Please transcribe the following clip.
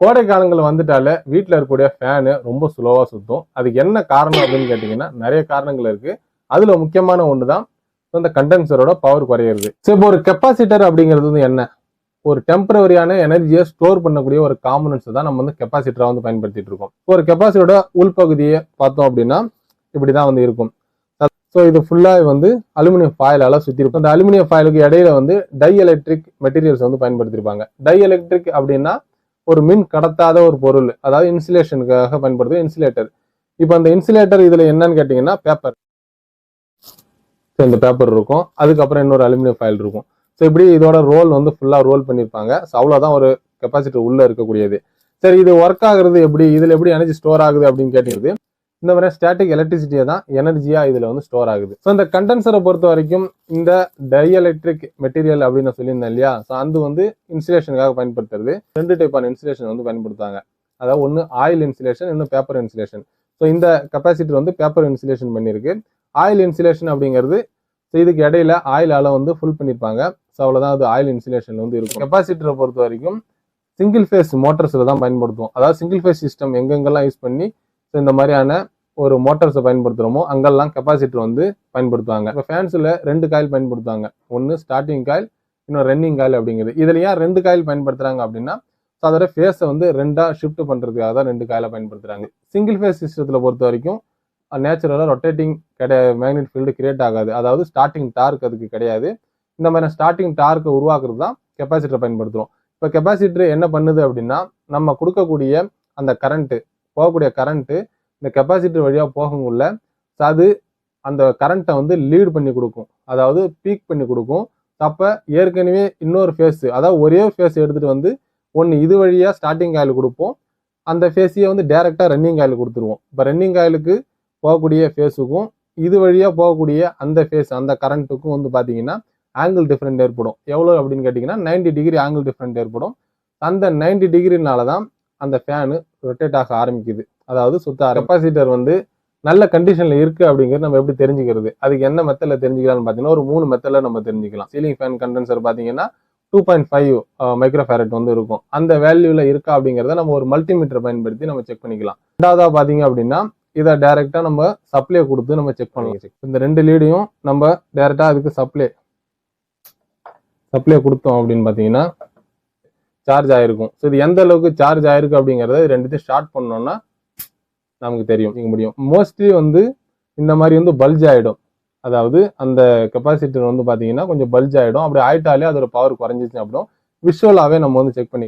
கோடை காலங்கள் வந்துட்டாலே வீட்டில் இருக்கக்கூடிய ஃபேனு ரொம்ப ஸ்லோவாக சுத்தும். அதுக்கு என்ன காரணம் அப்படின்னு கேட்டிங்கன்னா நிறைய காரணங்கள் இருக்கு. அதில் முக்கியமான ஒன்று தான் இந்த கண்டென்சரோட பவர் குறையிறது. ஸோ இப்போ ஒரு கெப்பாசிட்டர் அப்படிங்கிறது வந்து என்ன? ஒரு டெம்பரவரியான எனர்ஜியை ஸ்டோர் பண்ணக்கூடிய ஒரு காம்பனன்ஸ் தான் நம்ம வந்து கெப்பாசிட்டராக வந்து பயன்படுத்திட்டு இருக்கோம். ஒரு கெப்பாசிட்டரோட உள்பகுதியை பார்த்தோம் அப்படின்னா இப்படி தான் வந்து இருக்கும். ஸோ இது ஃபுல்லாக வந்து அலுமினியம் ஃபாயிலால சுற்றி இருக்கும். அந்த அலுமினியம் ஃபாயிலுக்கு இடையில வந்து டை எலக்ட்ரிக் மெட்டீரியல்ஸ் வந்து பயன்படுத்தியிருப்பாங்க டை எலக்ட்ரிக் அப்படின்னா ஒரு மின் கடத்தாத ஒரு பொருள் அதாவது இன்சுலேஷனுக்காக பயன்படுத்தும் இன்சுலேட்டர் இப்போ அந்த இன்சுலேட்டர் இதுல என்னன்னு கேட்டிங்கன்னா பேப்பர் இந்த பேப்பர் இருக்கும். அதுக்கப்புறம் இன்னொரு அலுமினியம் ஃபைல் இருக்கும். ஸோ இப்படி இதோட ரோல் வந்து ஃபுல்லாக ரோல் பண்ணியிருப்பாங்க. ஸோ அவ்வளோதான் ஒரு கெப்பாசிட்டர் உள்ளே இருக்கக்கூடியது. சரி இது ஒர்க் ஆகுறது எப்படி? இதில் எப்படி எனர்ஜி ஸ்டோர் ஆகுது அப்படின்னு கேட்டிருது இந்த மாதிரி ஸ்டாட்டிக் எலக்ட்ரிசிட்டியை தான் எனர்ஜியா இதில் வந்து ஸ்டோர் ஆகுது. ஸோ இந்த கண்டென்சரை பொறுத்த வரைக்கும் இந்த டை-எலக்ட்ரிக் மெட்டீரியல் அப்படின்னு சொல்லியிருந்தேன் இல்லையா? ஸோ அது வந்து இன்சுலேஷனுக்காக பயன்படுத்துறது. ரெண்டு டைப்பான இன்சுலேஷன் வந்து பயன்படுத்துவாங்க அதாவது ஒன்று ஆயில் இன்சுலேஷன் இன்னும் பேப்பர் இன்சுலேஷன் ஸோ இந்த கெப்பாசிட்டர் வந்து பேப்பர் இன்சுலேஷன் பண்ணியிருக்கு. ஆயில் இன்சுலேஷன் அப்படிங்கிறது ஸோ இதுக்கு இடையில ஆயிலால வந்து ஃபுல் பண்ணியிருப்பாங்க. ஸோ அவ்வளோதான் அது ஆயில் இன்சுலேஷன் வந்து இருக்கும். கெப்பாசிட்டரை பொறுத்த வரைக்கும் சிங்கிள் ஃபேஸ் மோட்டர்ஸில் தான் பயன்படுத்துவோம். அதாவது சிங்கிள் ஃபேஸ் சிஸ்டம் எங்கெங்கெல்லாம் யூஸ் பண்ணி ஸோ இந்த மாதிரியான ஒரு மோட்டார்ஸை பயன்படுத்துகிறோமோ அங்கெல்லாம் கெப்பாசிட்டர் வந்து பயன்படுத்துவாங்க. இப்போ ஃபேன்ஸில் ரெண்டு காயில் பயன்படுத்துவாங்க. ஒன்று ஸ்டார்டிங் காயில் இன்னொரு ரன்னிங் காயில் அப்படிங்கிறது. இதில் ஏன் ரெண்டு காயில் பயன்படுத்துகிறாங்க அப்படின்னா ஸோ அதோட ஃபேஸை வந்து ரெண்டாக ஷிஃப்ட் பண்ணுறதுக்காக தான் ரெண்டு காயில பயன்படுத்துகிறாங்க சிங்கிள் ஃபேஸ் சிஸ்டத்தில் பொறுத்த வரைக்கும் நேச்சுரலாக ரொட்டேட்டிங் கிடையாது மேக்னெட் ஃபீல்டு கிரியேட் ஆகாது. அதாவது ஸ்டார்டிங் டார்க் அதுக்கு கிடையாது. இந்த மாதிரி ஸ்டார்டிங் டார்க்கை உருவாக்குறது தான் கெப்பாசிட்டரை பயன்படுத்துகிறோம் இப்போ கெப்பாசிட்டர் என்ன பண்ணுது அப்படின்னா நம்ம கொடுக்கக்கூடிய அந்த கரண்ட்டு போகக்கூடிய கரண்ட்டு இந்த கெப்பாசிட்டர் வழியாக போகக்குள்ள அது அந்த கரண்ட்டை வந்து லீட் பண்ணி கொடுக்கும். அதாவது பீக் பண்ணி கொடுக்கும். அப்போ ஏற்கனவே இன்னொரு ஃபேஸு அதாவது ஒரே ஃபேஸ் எடுத்துகிட்டு வந்து ஒன்று இது வழியாக ஸ்டார்டிங் காயில் கொடுப்போம். அந்த ஃபேஸையே வந்து டேரெக்டாக ரன்னிங் காயில் கொடுத்துருவோம். இப்போ ரன்னிங் காயிலுக்கு போகக்கூடிய ஃபேஸுக்கும் இது வழியாக போகக்கூடிய அந்த ஃபேஸ் அந்த கரண்ட்டுக்கும் வந்து பார்த்தீங்கன்னா ஆங்கிள் டிஃப்ரெண்ட் ஏற்படும். எவ்வளோ அப்படின்னு கேட்டிங்கன்னா 90 டிகிரி ஆங்கிள் டிஃப்ரெண்ட் ஏற்படும். அந்த 90 டிகிரினால தான் அந்த ஃபேனு ரொட்டேட் ஆக ஆரம்பிக்குது. அதாவது சுத்த கெப்பாசிட்டர் வந்து நல்ல கண்டிஷன்ல இருக்கு அப்படிங்கிறது நம்ம எப்படி தெரிஞ்சுக்கிறது? அதுக்கு என்ன மெத்தட்ல தெரிஞ்சுக்கலாம்னு பார்த்தீங்கன்னா ஒரு மூணு மெத்தட்ல நம்ம தெரிஞ்சுக்கலாம். சீலிங் ஃபேன் கண்டென்சர் பார்த்தீங்கன்னா டூ பாயிண்ட் ஃபைவ் மைக்ரோஃபேரட் வந்து இருக்கும். அந்த வேல்யூவில் இருக்கா அப்படிங்கிறத நம்ம ஒரு மல்டிமீட்டர் பயன்படுத்தி நம்ம செக் பண்ணிக்கலாம். ரெண்டாவதாக பார்த்தீங்க அப்படின்னா இதை டைரெக்டாக நம்ம சப்ளை கொடுத்து நம்ம செக் பண்ணிக்கலாம் இந்த ரெண்டு லீடையும் நம்ம டைரெக்டாக அதுக்கு சப்ளை சப்ளை கொடுத்தோம் அப்படின்னு பார்த்தீங்கன்னா சார்ஜ் ஆயிருக்கும். ஸோ இது எந்த அளவுக்கு சார்ஜ் ஆயிருக்கு அப்படிங்கிறத ரெண்டுத்தையும் ஸ்டார்ட் பண்ணோம்னா நமக்கு தெரியும் இங்க முடியும். மோஸ்ட்லி வந்து இந்த மாதிரி வந்து பல்ஜ் ஆயிடும். அதாவது அந்த கெப்பாசிட்டர் வந்து பார்த்தீங்கன்னா கொஞ்சம் பல்ஜ் ஆயிடும். அப்படி ஆயிட்டாலே அதோட பவர் குறைஞ்சிச்சு அப்படின்னா விஷுவலாகவே நம்ம வந்து செக் பண்ணி